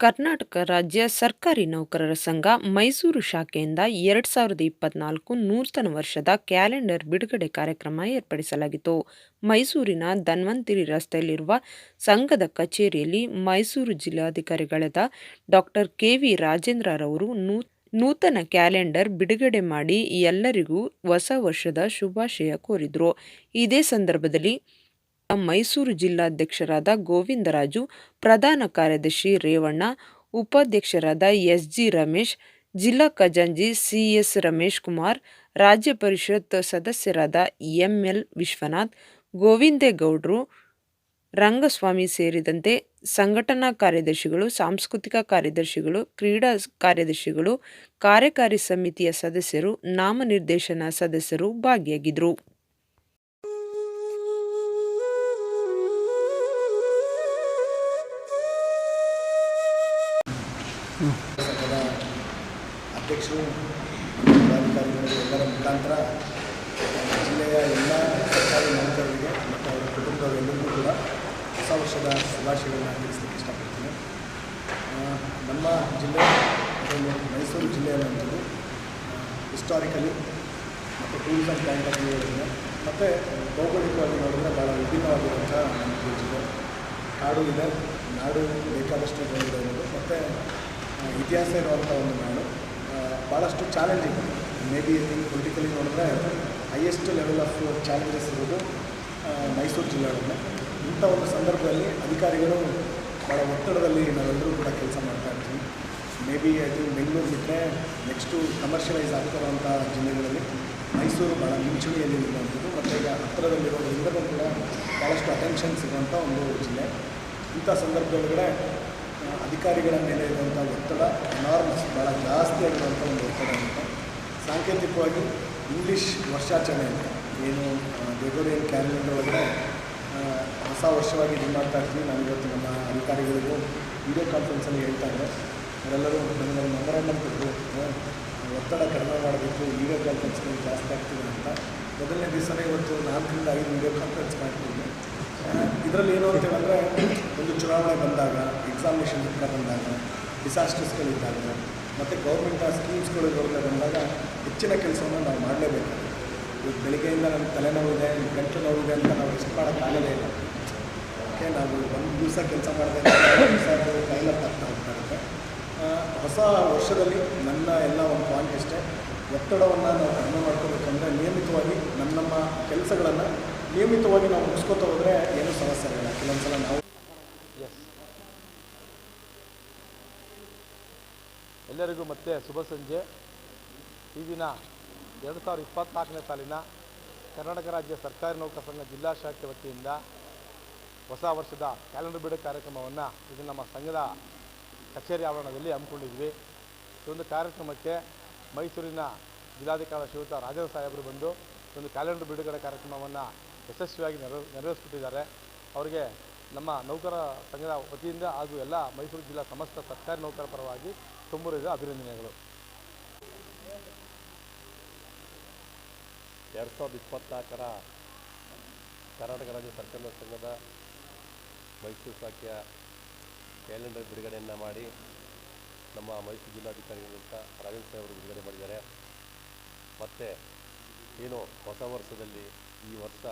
ಕರ್ನಾಟಕ ರಾಜ್ಯ ಸರ್ಕಾರಿ ನೌಕರರ ಸಂಘ ಮೈಸೂರು ಶಾಖೆಯಿಂದ ಎರಡು ಸಾವಿರದ ಇಪ್ಪತ್ನಾಲ್ಕು ನೂತನ ವರ್ಷದ ಕ್ಯಾಲೆಂಡರ್ ಬಿಡುಗಡೆ ಕಾರ್ಯಕ್ರಮ ಏರ್ಪಡಿಸಲಾಗಿತ್ತು. ಮೈಸೂರಿನ ಧನ್ವಂತಿರಿ ರಸ್ತೆಯಲ್ಲಿರುವ ಸಂಘದ ಕಚೇರಿಯಲ್ಲಿ ಮೈಸೂರು ಜಿಲ್ಲಾಧಿಕಾರಿಗಳಾದ ಡಾಕ್ಟರ್ ಕೆ. ವಿ. ರಾಜೇಂದ್ರರವರು ನೂತನ ಕ್ಯಾಲೆಂಡರ್ ಬಿಡುಗಡೆ ಮಾಡಿ ಎಲ್ಲರಿಗೂ ಹೊಸ ವರ್ಷದ ಶುಭಾಶಯ ಕೋರಿದರು. ಇದೇ ಸಂದರ್ಭದಲ್ಲಿ ಮೈಸೂರು ಜಿಲ್ಲಾಧ್ಯಕ್ಷರಾದ ಗೋವಿಂದರಾಜು, ಪ್ರಧಾನ ಕಾರ್ಯದರ್ಶಿ ರೇವಣ್ಣ, ಉಪಾಧ್ಯಕ್ಷರಾದ ಎಸ್. ಜಿ. ರಮೇಶ್, ಜಿಲ್ಲಾ ಖಜಾಂಜಿ ಸಿ. ಎಸ್. ರಮೇಶ್ಕುಮಾರ್, ರಾಜ್ಯ ಪರಿಷತ್ ಸದಸ್ಯರಾದ ಎಂ. ಎಲ್. ವಿಶ್ವನಾಥ್, ಗೋವಿಂದೇಗೌಡರು ರಂಗಸ್ವಾಮಿ ಸೇರಿದಂತೆ ಸಂಘಟನಾ ಕಾರ್ಯದರ್ಶಿಗಳು, ಸಾಂಸ್ಕೃತಿಕ ಕಾರ್ಯದರ್ಶಿಗಳು, ಕ್ರೀಡಾ ಕಾರ್ಯದರ್ಶಿಗಳು, ಕಾರ್ಯಕಾರಿ ಸಮಿತಿಯ ಸದಸ್ಯರು, ನಾಮನಿರ್ದೇಶನ ಸದಸ್ಯರು ಭಾಗಿಯಾಗಿದ್ದರು. ಸಂಘದ ಅಧ್ಯಕ್ಷರು ಪದಾಧಿಕಾರಿಗಳು ಎಲ್ಲರ ಮುಖಾಂತರ ಜಿಲ್ಲೆಯ ಎಲ್ಲ ಸರ್ಕಾರಿ ನೌಕರರಿಗೆ ಮತ್ತು ಅವರ ಕುಟುಂಬದವರೆಲ್ಲರಿಗೂ ಕೂಡ ಹೊಸ ವರ್ಷದ ಶುಭಾಶಯಗಳನ್ನು ತಿಳಿಸ್ಲಿಕ್ಕೆ ಇಷ್ಟಪಡ್ತೀನಿ. ನಮ್ಮ ಜಿಲ್ಲೆ ಅದನ್ನು ಮೈಸೂರು ಜಿಲ್ಲೆಯಲ್ಲಂಥದ್ದು ಹಿಸ್ಟಾರಿಕಲಿ ಮತ್ತು ಟೂರಿಸಮ್ ಪ್ಲಾಂಟ್ ಆಗಿ ವ್ಯೂ ಮತ್ತು ಭೌಗೋಳಿಕವಾಗಿ ನೋಡಿದ್ರೆ ಭಾಳ ವಿಭಿನ್ನವಾಗಿರುವಂಥ ಜಿಲ್ಲೆ. ಕಾಡು ಇದೆ, ನಾಡು ಬೇಕಾದಷ್ಟು ಅನ್ನೋದು. ಮತ್ತು ಇತಿಹಾಸ ಇರುವಂಥ ಒಂದು ನಾಡು ಭಾಳಷ್ಟು challenging. May be think politically ನೋಡಿದ್ರೆ ಹೈಯೆಸ್ಟ್ ಲೆವೆಲ್ ಆಫ್ ಚಾಲೆಂಜಸ್ ಇರೋದು ಮೈಸೂರು ಜಿಲ್ಲೆಯೊಳಗೆ ಇಂಥ ಒಂದು ಸಂದರ್ಭದಲ್ಲಿ ಅಧಿಕಾರಿಗಳು ಭಾಳ ಒತ್ತಡದಲ್ಲಿ ನಾವೆಲ್ಲರೂ ಕೂಡ ಕೆಲಸ ಮಾಡ್ತಾ ಇರ್ತೀವಿ ಮೇ ಬಿ ಥಿಂಕ್ ಬೆಂಗಳೂರು ಬಿಟ್ಟರೆ ನೆಕ್ಸ್ಟು ಕಮರ್ಷಿಯಲೈಸ್ ಆಗ್ತಿರುವಂಥ ಜಿಲ್ಲೆಗಳಲ್ಲಿ ಮೈಸೂರು ಭಾಳ ಮುಂಚೂಣಿಯಲ್ಲಿ ಇರುವಂಥದ್ದು. ಮತ್ತು ಈಗ ಹತ್ತಿರದಲ್ಲಿರೋದ್ರಿಂದಲೂ ಕೂಡ ಭಾಳಷ್ಟು ಅಟೆನ್ಷನ್ ಸಿಗುವಂಥ ಒಂದು ಜಿಲ್ಲೆ. ಇಂಥ ಸಂದರ್ಭದೊಳಗಡೆ ಅಧಿಕಾರಿಗಳ ಮೇಲೆ ಇರುವಂಥ ಒತ್ತಡ ಎನಾರ್ಮಸ್ ಭಾಳ ಜಾಸ್ತಿ ಆಗಿರುವಂಥ ಒಂದು ಒತ್ತಡ ಅಂತ ಸಾಂಕೇತಿಕವಾಗಿ ಇಂಗ್ಲೀಷ್ ವರ್ಷಾಚರಣೆ ಅಂತ. ಏನು ಗ್ರೆಗೋರಿಯನ್ ಕ್ಯಾಲೆಂಡರ್ ಒಳಗಡೆ ಹೊಸ ವರ್ಷವಾಗಿ ಇದು ಮಾಡ್ತಾ ಇರ್ತೀವಿ. ನಾನು ಇವತ್ತು ನಮ್ಮ ಅಧಿಕಾರಿಗಳಿಗೂ ವಿಡಿಯೋ ಕಾನ್ಫರೆನ್ಸಲ್ಲಿ ಹೇಳ್ತಾ ಇದ್ದೆ. ಅವರೆಲ್ಲರೂ ನನಗೆ ಮೆಮೊರಾಂಡಮ್ ಕೊಟ್ಟು ಒತ್ತಡ ಕಡಿಮೆ ಮಾಡಬೇಕು ವಿಡಿಯೋ ಕಾನ್ಫರೆನ್ಸ್ಗಳು ಜಾಸ್ತಿ ಆಗ್ತಿದೆ ಅಂತ. ಮೊದಲನೇ ದಿವಸನೇ ಇವತ್ತು ನಾಲ್ಕರಿಂದ ಐದು ವಿಡಿಯೋ ಕಾನ್ಫರೆನ್ಸ್ ಮಾಡ್ತಿದ್ದೆ. ಇದರಲ್ಲಿ ಏನು ಅಂತ ಹೇಳಿದ್ರೆ ಒಂದು ಚುನಾವಣೆ ಬಂದಾಗ ಎಕ್ಸಾಮಿನೇಷನ್ ಹತ್ರ ಬಂದಾಗ ಡಿಸಾಸ್ಟರ್ಸ್ಗಳಿದ್ದಾಗ ಮತ್ತು ಗೌರ್ಮೆಂಟ್ ಸ್ಕೀಮ್ಸ್ಗಳು ಬರದೆ ಬಂದಾಗ ಹೆಚ್ಚಿನ ಕೆಲಸವನ್ನು ನಾವು ಮಾಡಲೇಬೇಕು ಇವತ್ತು ಬೆಳಿಗ್ಗೆಯಿಂದ ನನಗೆ ತಲೆನೋವಿದೆ ಗಂಟು ನೋವಿದೆ ಅಂತ ನಾವು ರೆಸ್ಟ್ ಮಾಡೋಕ್ಕಾಗಲೇ ಇಲ್ಲ. ಓಕೆ ನಾವು ಒಂದು ದಿವಸ ಕೆಲಸ ಮಾಡಿದೆ ದಿವಸ ಕೈಲತ್ತಾಗ್ತಾ ಹೋಗ್ತಾ ಇರುತ್ತೆ. ಆ, ಹೊಸ ವರ್ಷದಲ್ಲಿ ನನ್ನ ಎಲ್ಲ ಒಂದು ಪಾಯಿಂಟ್ ಇಷ್ಟೇ ಒತ್ತಡವನ್ನು ನಾವು ಕಡಿಮೆ ಮಾಡ್ಕೋಬೇಕಂದ್ರೆ ನಿಯಮಿತವಾಗಿ ನಮ್ಮ ನಮ್ಮ ಕೆಲಸಗಳನ್ನು ನಿಯಮಿತವಾಗಿ ನಾವು ಮುಗಿಸ್ಕೊತಾ ಹೋದರೆ ಏನು ಸಮಸ್ಯೆ ಇರಲ್ಲ ಕೆಲವೊಂದು ಸಲ ನಾವು ಎಲ್ಲರಿಗೂ ಮತ್ತೆ ಶುಭ ಸಂಜೆ. ಈ ದಿನ ಎರಡು ಸಾವಿರದ ಇಪ್ಪತ್ತ್ನಾಲ್ಕನೇ ಸಾಲಿನ ಕರ್ನಾಟಕ ರಾಜ್ಯ ಸರ್ಕಾರಿ ನೌಕರ ಸಂಘ ಜಿಲ್ಲಾ ಶಾಖೆ ವತಿಯಿಂದ ಹೊಸ ವರ್ಷದ ಕ್ಯಾಲೆಂಡರ್ ಬಿಡುಗಡೆ ಕಾರ್ಯಕ್ರಮವನ್ನು ಇದು ನಮ್ಮ ಸಂಘದ ಕಚೇರಿ ಆವರಣದಲ್ಲಿ ಹಮ್ಮಿಕೊಂಡಿದ್ವಿ. ಈ ಒಂದು ಕಾರ್ಯಕ್ರಮಕ್ಕೆ ಮೈಸೂರಿನ ಜಿಲ್ಲಾಧಿಕಾರಿ ಶ್ರೀಯುತ ರಾಜೇಂದ್ರ ಸಾಹೇಬರು ಬಂದು ಒಂದು ಕ್ಯಾಲೆಂಡರ್ ಬಿಡುಗಡೆ ಕಾರ್ಯಕ್ರಮವನ್ನು ಯಶಸ್ವಿಯಾಗಿ ನೆರವೇ ನೆರವೇರಿಸ್ಬಿಟ್ಟಿದ್ದಾರೆ ಅವರಿಗೆ ನಮ್ಮ ನೌಕರ ಸಂಘದ ವತಿಯಿಂದ ಹಾಗೂ ಎಲ್ಲ ಮೈಸೂರು ಜಿಲ್ಲಾ ಸಮಸ್ತ ಸರ್ಕಾರಿ ನೌಕರ ಪರವಾಗಿ ತುಂಬುರಿದ ಅಭಿನಂದನೆಗಳು. ಎರಡು ಸಾವಿರದ ಇಪ್ಪತ್ತ್ನಾಲ್ಕರ ಕರ್ನಾಟಕ ರಾಜ್ಯ ಸರ್ಕಾರದ ಸಂಘದ ಮೈಸೂರು ಶಾಖೆಯ ಕ್ಯಾಲೆಂಡರ್ ಬಿಡುಗಡೆಯನ್ನು ಮಾಡಿ ನಮ್ಮ ಮೈಸೂರು ಜಿಲ್ಲಾಧಿಕಾರಿಗಳಿಂದ ರಾಜೇಂದ್ರ ಸಾಹೇಬರು ಬಿಡುಗಡೆ ಮಾಡಿದ್ದಾರೆ. ಮತ್ತು ಏನು ಹೊಸ ವರ್ಷದಲ್ಲಿ ಈ ವರ್ಷ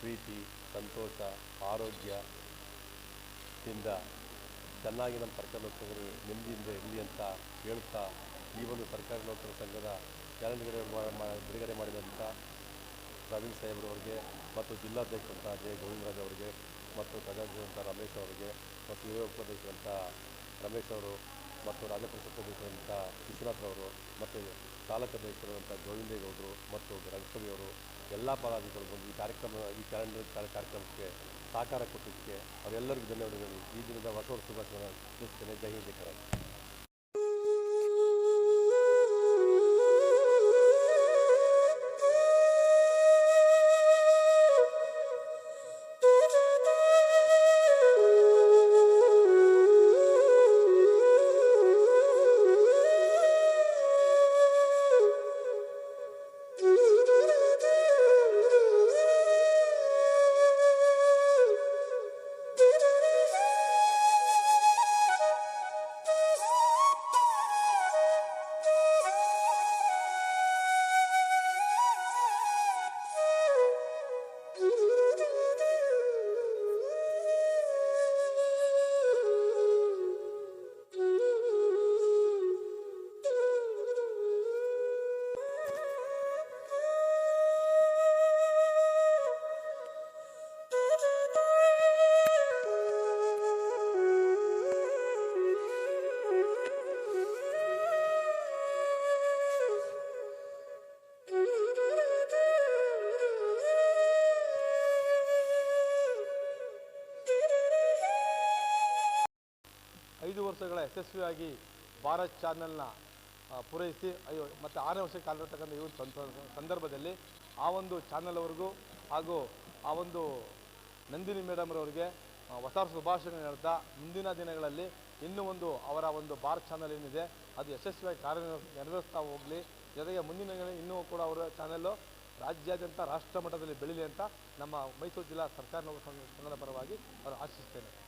ಪ್ರೀತಿ, ಸಂತೋಷ ಆರೋಗ್ಯದಿಂದ ಚೆನ್ನಾಗಿ ನಮ್ಮ ಸರ್ಕಾರಿ ನೌಕರರು ನೆಮ್ಮದಿಯಿಂದ ಇರಲಿ ಅಂತ ಹೇಳ್ತಾ ಈ ಒಂದು ಸರ್ಕಾರಿ ನೌಕರರ ಸಂಘದ ಕ್ಯಾಲೆಂಡರ್ ಬಿಡುಗಡೆ ಮಾಡಿದಂಥ ಪ್ರವೀಣ್ ಸಾಹೇಬ್ರವರಿಗೆ ಮತ್ತು ಜಿಲ್ಲಾಧ್ಯಕ್ಷರಂಥ ಜೆ ಗೋವಿಂದರಾಜ್ ಅವರಿಗೆ ಮತ್ತು ಖಜಾಂಚಿಯಂಥ ರಮೇಶ್ ಅವರಿಗೆ ಮತ್ತು ಯುವ ಉಪಾಧ್ಯಕ್ಷರಂಥ ರಮೇಶ್ ಅವರು ಮತ್ತು ರಾಜ್ಯ ಪರಿಷತ್ ಸದಸ್ಯರಂಥ ವಿಶ್ವನಾಥ್ರವರು ಮತ್ತು ತಾಲೂಕು ಅಧ್ಯಕ್ಷರಾದಂಥ ಗೋವಿಂದೇಗೌಡರು ಮತ್ತು ರಂಗಸ್ವಾಮಿಯವರು ಎಲ್ಲ ಪದಾಧಿಕಾರಿಗಳು ಬಂದು ಈ ಕಾರ್ಯಕ್ರಮ, ಈ ಕ್ಯಾಲೆಂಡರ್ ಕಾರ್ಯಕ್ರಮಕ್ಕೆ ಸಹಕಾರ ಕೊಟ್ಟಿದ್ದಕ್ಕೆ ಅವರೆಲ್ಲರಿಗೂ ಧನ್ಯವಾದಗಳು. ಈ ದಿನದ ಹೊಸ ವರ್ಷ ಶುಭಾಶಯ ತಿಳಿಸ್ತೇನೆ. ಜೈ ಹಿಂದ್ ಐದು ವರ್ಷಗಳ ಯಶಸ್ವಿಯಾಗಿ ಭಾರತ್ ಚಾನೆಲ್ನ ಪೂರೈಸಿ, ಅಯ್ಯೋ, ಮತ್ತು ಆರನೇ ವರ್ಷಕ್ಕೆ ಕಾಲಿರ್ತಕ್ಕಂಥ ಸಂತ- ಸಂದರ್ಭದಲ್ಲಿ ಆ ಒಂದು ಚಾನಲ್ವರೆಗೂ ಹಾಗೂ ಆ ಒಂದು ನಂದಿನಿ ಮೇಡಮ್ರವರಿಗೆ ಹೊಸ ವರ್ಷ ಶುಭಾಶಯ ಹೇಳ್ತಾ ಮುಂದಿನ ದಿನಗಳಲ್ಲಿ ಇನ್ನೂ ಒಂದು ಅವರ ಒಂದು ಭಾರತ್ ಚಾನಲ್ ಏನಿದೆ, ಅದು ಯಶಸ್ವಿಯಾಗಿ ಕಾರ್ಯ ನೆರವೇರಿಸ್ತಾ ಹೋಗಲಿ. ಜೊತೆಗೆ ಮುಂದಿನ ಇನ್ನೂ ಕೂಡ ಅವರ ಚಾನಲ್ಲು ರಾಜ್ಯಾದ್ಯಂತ ರಾಷ್ಟ್ರ ಮಟ್ಟದಲ್ಲಿ ಬೆಳೀಲಿ ಅಂತ ನಮ್ಮ ಮೈಸೂರು ಜಿಲ್ಲಾ ಸರ್ಕಾರ ಸಂಘದ ಪರವಾಗಿ ಅವರು ಆಶಿಸ್ತೇನೆ.